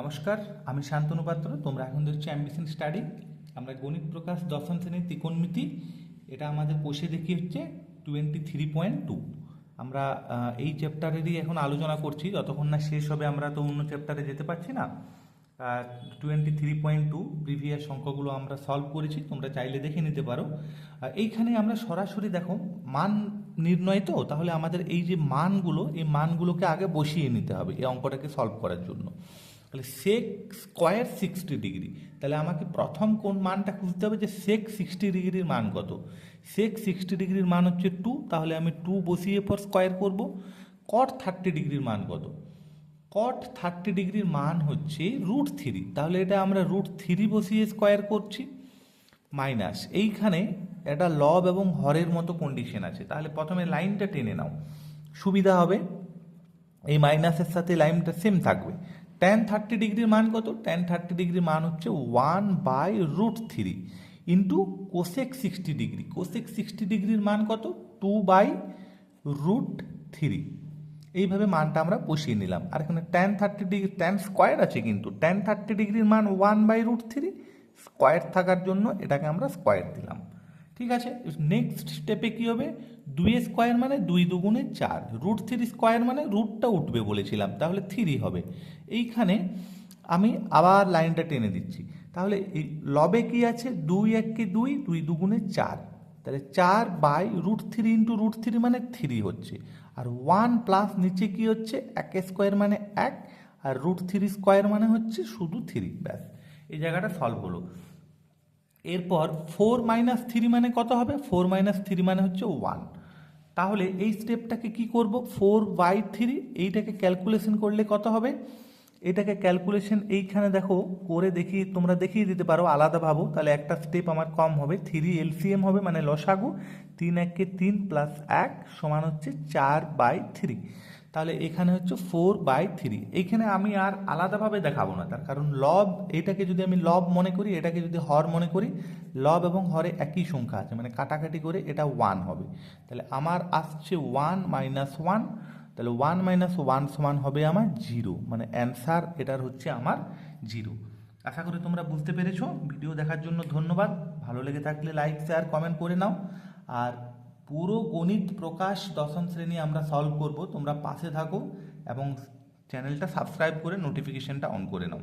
নমস্কার, আমি শান্তনু পাত্র, তোমরা এখন দেখছ অ্যাম্বিশন স্টাডি আমরা গণিত প্রকাশ দশম শ্রেণির ত্রিকোণমিতি, এটা আমাদের কোষে দেখি হচ্ছে টোয়েন্টি থ্রি পয়েন্ট টু আমরা এই চ্যাপ্টারেরই এখন আলোচনা করছি, যতক্ষণ না শেষ হবে আমরা তো অন্য চ্যাপ্টারে যেতে পারছি না। Twenty three point two previous সংখ্যাগুলো আমরা সলভ করেছি, তোমরা চাইলে দেখে নিতে পারো। এইখানে আমরা সরাসরি দেখো, মান নির্ণয় তো, তাহলে আমাদের এই যে মানগুলো, এই মানগুলোকে আগে বসিয়ে নিতে হবে, এই অঙ্কটাকে সলভ করার জন্য। তাহলে সেক স্কোয়ার সিক্সটি ডিগ্রি তাহলে আমাকে প্রথম কোন মানটা খুঁজতে হবে যে সেক সিক্সটি ডিগ্রির মান কত? সেক সিক্সটি ডিগ্রির মান হচ্ছে টু তাহলে আমি টু বসিয়ে পর স্কোয়ার করব। কট থার্টি ডিগ্রির মান কত? কট থার্টি ডিগ্রির মান হচ্ছে রুট থ্রি তাহলে এটা আমরা রুট থ্রি বসিয়ে স্কোয়ার করছি মাইনাস এইখানে একটা লব এবং হরের মতো কন্ডিশন আছে। তাহলে প্রথমে লাইনটা টেনে নাও। সুবিধা হবে, এই মাইনাসের সাথে লাইনটা সেম থাকবে। টেন থার্টি ডিগ্রির মান কত? টেন থার্টি ডিগ্রির মান হচ্ছে one by root three into cosec sixty degree cosec sixty ডিগ্রির মান কত? টু বাই রুট থ্রি এইভাবে মানটা আমরা বসিয়ে নিলাম। আর এখানে tan thirty degree tan square আছে কিন্তু। টেন থার্টি ডিগ্রির মান one by root three square থাকার জন্য এটাকে আমরা স্কোয়ার দিলাম। ঠিক আছে? নেক্সট স্টেপে কি হবে? দুই স্কোয়ার মানে দুই দুগুণে চার। রুট থ্রি স্কোয়ার মানে রুটটা উঠবে বলেছিলাম, তাহলে থ্রি হবে। এইখানে আমি আবার লাইনটা টেনে দিচ্ছি। তাহলে এই লবে কি আছে? দুই এককে দুই দুই দুগুণে চার। তাহলে চার by root three into root three মানে থ্রি হচ্ছে। আর ওয়ান প্লাস নিচে কি হচ্ছে? এক স্কোয়ার মানে এক, আর রুট থ্রি স্কোয়ার মানে হচ্ছে শুধু থ্রি ব্যাস। এই জায়গাটা সলভ হলো। এরপর ফোর মাইনাস থ্রি মানে কত হবে? ফোর মাইনাস থ্রি মানে হচ্ছে ওয়ান। তাহলে এই স্টেপটাকে কি করব? ফোর বাই থ্রি, এইটাকে ক্যালকুলেশন করলে কত হবে? এটাকে ক্যালকুলেশন এইখানে দেখো, করে দেখিয়ে তোমরা দেখিয়ে দিতে পারো, আলাদা ভাবো। তাহলে একটা স্টেপ আমার কম হবে। থ্রি এলসিএম হবে মানে লসাগু। তিন এককে তিন প্লাস এক সমান হচ্ছে চার বাই থ্রি। তাহলে এখানে হচ্ছে ফোর বাই থ্রি এইখানে আমি আর আলাদাভাবে দেখাবো না, তার কারণ লব, এটাকে যদি আমি লব মনে করি, এটাকে যদি হর মনে করি, লব এবং হরে একই সংখ্যা আছে মানে কাটাকাটি করে এটা ওয়ান হবে। তাহলে আমার আসছে ওয়ান মাইনাস ওয়ান তাহলে ওয়ান মাইনাস ওয়ান সমান হবে আমার জিরো মানে অ্যান্সার এটার হচ্ছে আমার জিরো আশা করি তোমরা বুঝতে পেরেছ। ভিডিও দেখার জন্য ধন্যবাদ। ভালো লেগে থাকলে লাইক শেয়ার কমেন্ট করে নাও। আর পুরো গণিত প্রকাশ দশম শ্রেণি আমরা সলভ করব, তোমরা পাশে থাকো এবং চ্যানেলটা সাবস্ক্রাইব করে নোটিফিকেশনটা অন করে নাও।